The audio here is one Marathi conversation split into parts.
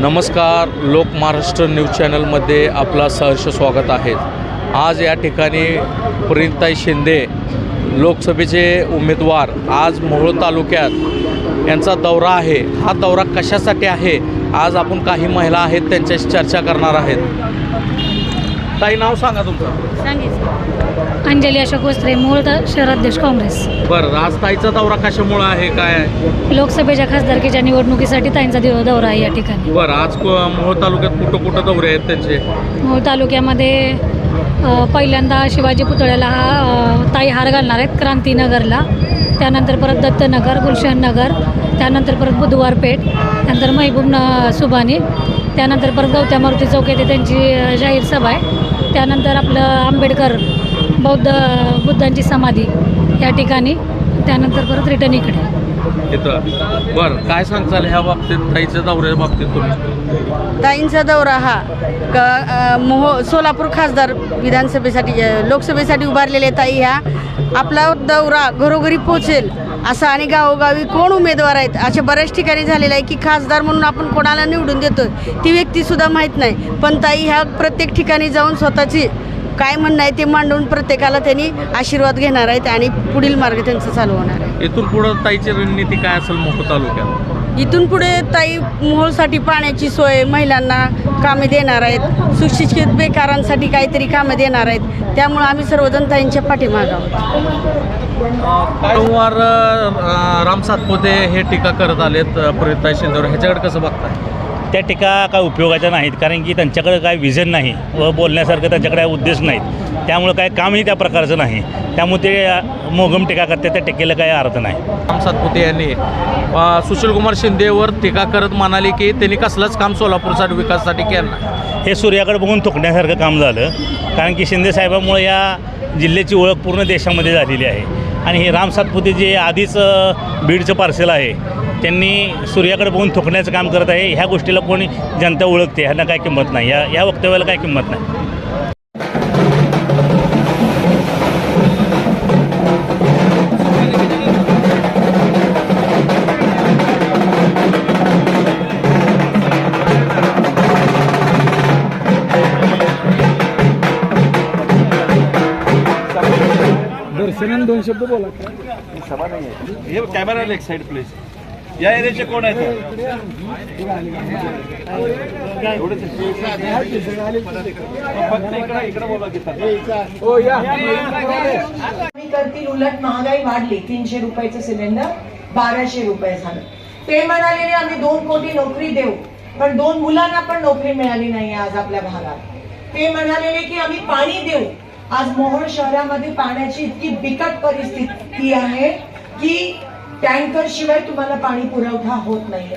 नमस्कार लोक महाराष्ट्र न्यूज चॅनलमध्ये आपला सहर्ष स्वागत आहे. आज या ठिकाणी प्रिंताई शिंदे लोकसभेचे उमेदवार आज मोहोळ तालुक्यात यांचा दौरा आहे. हा दौरा कशासाठी आहे? आज आपण काही महिला आहेत त्यांच्याशी चर्चा करणार आहेत. ताई नाव सांगा तुमचं. सांगितलं अंजली अशोक वस्त्रे मूळ त- शहराध्यक्ष काँग्रेस. बरं आज ताईचा दौरा कशामुळं आहे काय आहे? लोकसभेच्या खासदारकीच्या निवडणुकीसाठी ताईंचा दिव दौरा आहे या ठिकाणी. बरं आज को- मोहोळ तालुक्यात कुठं कुठं दौरे आहेत त्यांचे? मूळ तालुक्यामध्ये अ, पहिल्यांदा शिवाजी पुतळ्याला हा अ, ताई हार घालणार आहेत क्रांतीनगरला त्यानंतर परत दत्तनगर गुलशन नगर त्यानंतर परत बुधवार पेठ त्यानंतर महबूब न सुभानी त्यानंतर परत गवत्या मारुती चौक येथे त्यांची जाहीर सभा आहे. त्यानंतर आपलं आंबेडकर बौद्ध बुद्धांची समाधी या ठिकाणी. त्यानंतर परत रिटर्न इकडे. इथं. बरं काय सांगचाल ह्या बाबतीत? ताईच्या दौऱ्या बाबतीत तुम्ही? ताईंचा दौरा हा क मोहो सोलापूर खासदार विधानसभेसाठी लोकसभेसाठी उभारलेले ताई ह्या. आपला दौरा घरोघरी पोचेल असं आणि गावोगावी कोण उमेदवार आहेत? अशा बऱ्याच ठिकाणी झालेलं आहे की खासदार म्हणून आपण कोणाला निवडून देतो ती व्यक्तीसुद्धा माहीत नाही. पण ताई ह्या प्रत्येक ठिकाणी जाऊन स्वतःची काय म्हणणं आहे ते मांडून प्रत्येकाला त्यांनी आशीर्वाद घेणार आहेत आणि पुढील मार्ग त्यांचा चालू होणार आहे. इथून पुढं ताईची रणनीती काय असेल मोफत तालुक्यात? इथून पुढे ताई मोहोळसाठी पाण्याची सोय महिलांना कामे देणार आहेत. सुशिक्षित बेकारांसाठी काहीतरी कामे देणार आहेत. त्यामुळे आम्ही सर्वजण ताईंच्या पाठीमाग आहोत. वारंवार राम सातपुते हे टीका करत आलेत अं, शिंदे. शिंदेवर ह्याच्याकडे कसं बघताय? त्या टीका काय उपयोगाच्या नाहीत कारण की त्यांच्याकडे काय विजन नाही व बोलण्यासारखं त्यांच्याकडे काय उद्देश नाहीत. त्यामुळे काय कामही त्या प्रकारचं नाही. त्यामुळे ते मोगम टीका करते त्या टीकेला काही अर्थ नाही. राम सातपुते यांनी सुशीलकुमार शिंदेवर टीका करत म्हणाले की त्यांनी कसलंच काम सोलापूरसाठी विकासासाठी केलं नाही. हे सूर्याकडे बघून थुकण्यासारखं काम झालं कारण की शिंदे साहेबांमुळे या जिल्ह्याची ओळख पूर्ण देशामध्ये झालेली आहे. आणि हे राम सातपुते जे आधीच बीडचं पार्सल आहे त्यांनी सूर्याकडे बघून थुकण्याचं काम करत आहे. ह्या गोष्टीला कोणी जनता ओळखते ह्यांना काय किंमत नाही. या या वक्तव्याला काय किंमत नाही. दर्शनान दोन शब्द बोला. हे कॅमेरा एक साईड प्लीज या एरियाचे कोण आहेत. हो करतील उलट महागाई वाढली. तीनशे रुपयाचं सिलेंडर बाराशे रुपये झालं. ते म्हणाले आम्ही दोन कोटी नोकरी देऊ. पण दोन मुलांना पण नोकरी मिळाली नाही आज आपल्या भागात. ते म्हणालेले की आम्ही पाणी देऊ. आज मोहोळ शहरामध्ये पाण्याची इतकी बिकट परिस्थिती आहे की टँकर शिवाय तुम्हाला पाणी पुरवठा होत नाहीये.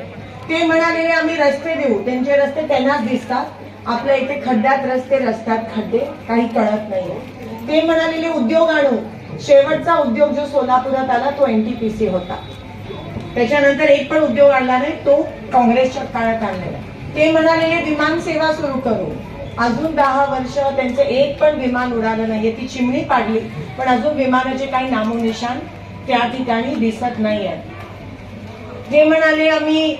ते म्हणाले आम्ही रस्ते देऊ. त्यांचे रस्ते त्यांनाच दिसतात. आपल्या इथे खड्ड्यात रस्ते रस्त्यात खड्डे काही कळत नाहीये. ते म्हणालेले उद्योग आणू. शेवटचा उद्योग जो सोलापुरात आला तो एनटीपीसी होता. त्याच्यानंतर एक पण उद्योग आणला नाही तो काँग्रेसच्या काळात आणलेला आहे. ते म्हणालेले विमान सेवा सुरू करू. अजून दहा वर्ष त्यांचं एक पण विमान उडालं नाहीये. ती चिमणी पाडली पण अजून विमानाचे काही नामोनिशान त्या ठिकाणी दिसत नाही आहेत. ते म्हणाले आम्ही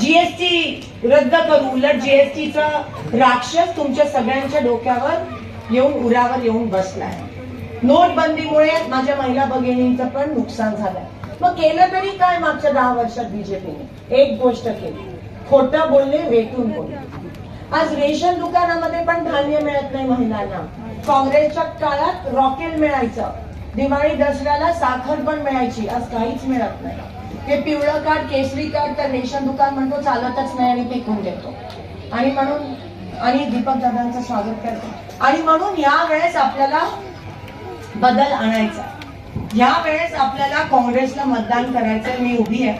जीएसटी रद्द करू. उलट जीएसटीचा राक्षस तुमच्या सगळ्यांच्या डोक्यावर येऊन उरावर येऊन बसलाय. नोटबंदीमुळे माझ्या महिला भगिनींचं पण नुकसान झालंय. मग केलं तरी काय मागच्या दहा वर्षात बीजेपीने एक गोष्ट केली. खोटं बोलणे वेटून बोलले. आज रेशन दुकानामध्ये पण धान्य मिळत नाही महिलांना. काँग्रेसच्या काळात रॉकेल मिळायचं. दिवाळी दसऱ्याला साखर पण मिळायची आज काहीच मिळत नाही. ते पिवळं कार्ड केसरी कार्ड तर रेशन दुकान म्हणतो चालतच नाही आणि फेकून देतो. आणि म्हणून आणि दीपक दादांचं स्वागत करतो. आणि म्हणून या वेळेस आपल्याला बदल आणायचा या वेळेस आपल्याला काँग्रेसला मतदान करायचं मी उभी आहे.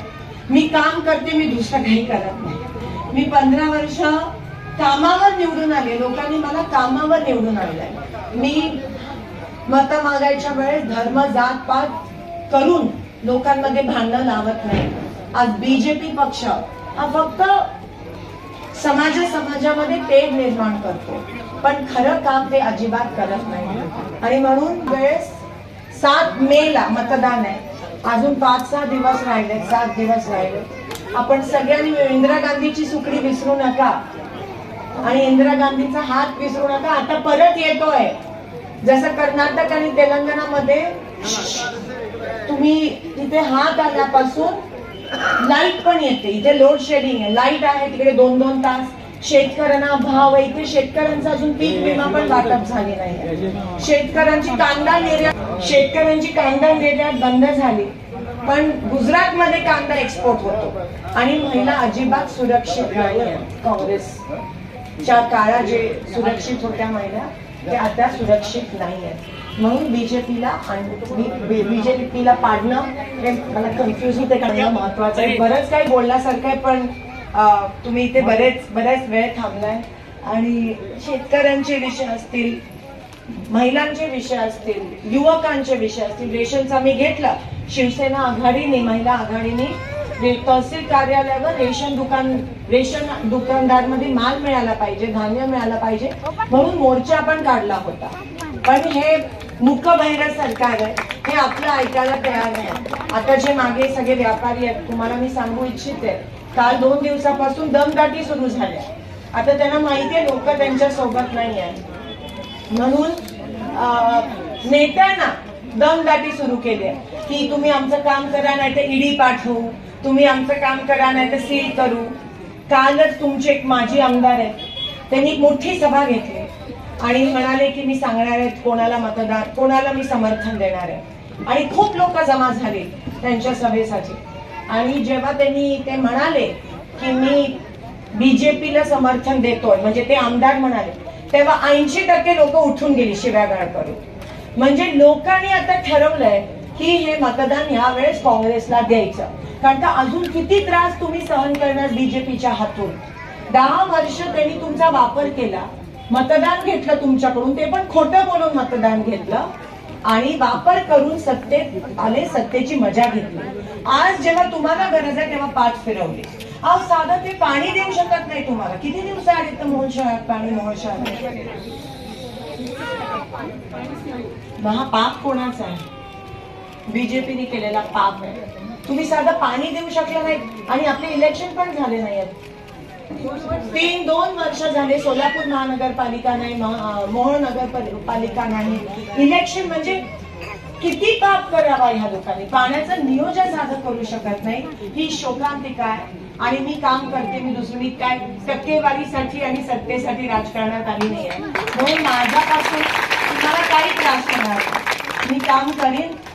मी काम करते मी दुसरं काही करत नाही. मी पंधरा वर्ष कामावर निवडून आले लोकांनी मला कामावर निवडून आणलंय. मी मत मागायच्या वेळेस धर्म जात पात करून लोकांमध्ये भांडणं लावत नाही. आज बीजेपी पक्ष हा फक्त समाजा समाजामध्ये तेढ निर्माण करतो. पण खरं काम ते अजिबात करत नाही. आणि म्हणून वेळेस सात मे ला मतदान आहे. अजून पाच सहा दिवस राहिले सात दिवस राहिले. आपण सगळ्यांनी मिळून इंदिरा गांधीची सुकडी विसरू नका. आणि इंदिरा गांधीचा हात विसरू नका. आता परत येतोय. जसं कर्नाटक आणि तेलंगणामध्ये तुम्ही तिथे हात आल्यापासून लाइट पण येते. इथे लोड शेडिंग आहे. लाइट आहे तिकडे दोन दोन तास. शेतकऱ्यांना भाव आहे. इथे शेतकऱ्यांचा अजून पीक विमा पण वाटप झाली नाही. शेतकऱ्यांची कांदा निर्यात शेतकऱ्यांची कांदा निर्यात बंद झाली. पण गुजरात मध्ये कांदा एक्सपोर्ट होतो. आणि महिला अजिबात सुरक्षित नाही काँग्रेसच्या काळात जे सुरक्षित होत्या महिला ते आता सुरक्षित नाही आहेत म्हणून बीजेपीला आणि पीला पाडणं हे मला कन्फ्युज होते करणं महत्वाचं आहे. बरंच काही बोलण्यासारखं आहे पण तुम्ही इथे बरेच बऱ्याच वेळ थांबलाय. आणि शेतकऱ्यांचे विषय असतील महिलांचे विषय असतील युवकांचे विषय असतील रेशनचा मी घेतला. शिवसेना आघाडीने महिला आघाडीने तहसील कार्यालयावर रेशन दुकान रेशन दुकानदारमध्ये माल मिळाला पाहिजे धान्य मिळाला पाहिजे म्हणून मोर्चा पण काढला होता. पण हे मुकबहिर सरकार आहे हे आपलं ऐकायला तयार नाही. आता जे मागे सगळे व्यापारी आहेत तुम्हाला मी सांगू इच्छिते काल दोन दिवसापासून दमदाटी सुरू झाल्या आता त्यांना माहिती आहे लोक त्यांच्यासोबत नाही आहे म्हणून नेत्यांना दमदाटी सुरू केली आहे की तुम्ही आमचं काम करा नाही तर ईडी पाठवू. तुम्ही आमचं काम करा नाही तर सील करू. कालच तुमचे एक माजी आमदार आहेत त्यांनी मोठी सभा घेतली. आणि म्हणाले की मी सांगणार आहेत कोणाला मतदार कोणाला मी समर्थन देणार आहे. आणि खूप लोक जमा झाले त्यांच्या सभेसाठी. आणि जेव्हा त्यांनी ते म्हणाले की मी बीजेपीला समर्थन देतोय म्हणजे ते आमदार म्हणाले तेव्हा ऐंशी टक्के लोक उठून गेली शिव्यागाळ करून. म्हणजे लोकांनी आता ठरवलंय की हे मतदान यावेळेस काँग्रेसला द्यायचं. कारण का अजून किती त्रास तुम्ही सहन करणार बीजेपीच्या हातून? दहा वर्ष त्यांनी तुमचा वापर केला मतदान घेतलं तुमच्याकडून ते पण खोटं बोलून मतदान घेतलं आणि वापर करून सत्तेत आले सत्तेची मजा घेतली. आज जेव्हा तुम्हाला गरज आहे तेव्हा पाठ फिरवली. अहो साधं ते पाणी देऊ शकत नाही तुम्हाला. किती दिवस आले तर मोहन शहरात पाणी मोहन शहरात? मग पाप कोणाचा आहे? बीजेपीने केलेला पाप आहे. तुम्ही साधं पाणी देऊ शकला नाही आणि आपले इलेक्शन पण झाले नाही आहेत तीन दोन वर्ष झाले सोलापूर महानगरपालिका नाही मह- अं, नगरपालिका नाही. इलेक्शन म्हणजे किती पाप करावा ह्या लोकांनी? पाण्याचं नियोजन साधं करू शकत नाही. ही शोकांतिका आहे. आणि मी काम करते मी दुसरी मी काय टक्केवारीसाठी आणि सत्तेसाठी राजकारणात आली नाही आहे. म्हणून माझ्यापासून तुम्हाला काही त्रास होणार मी काम करेन.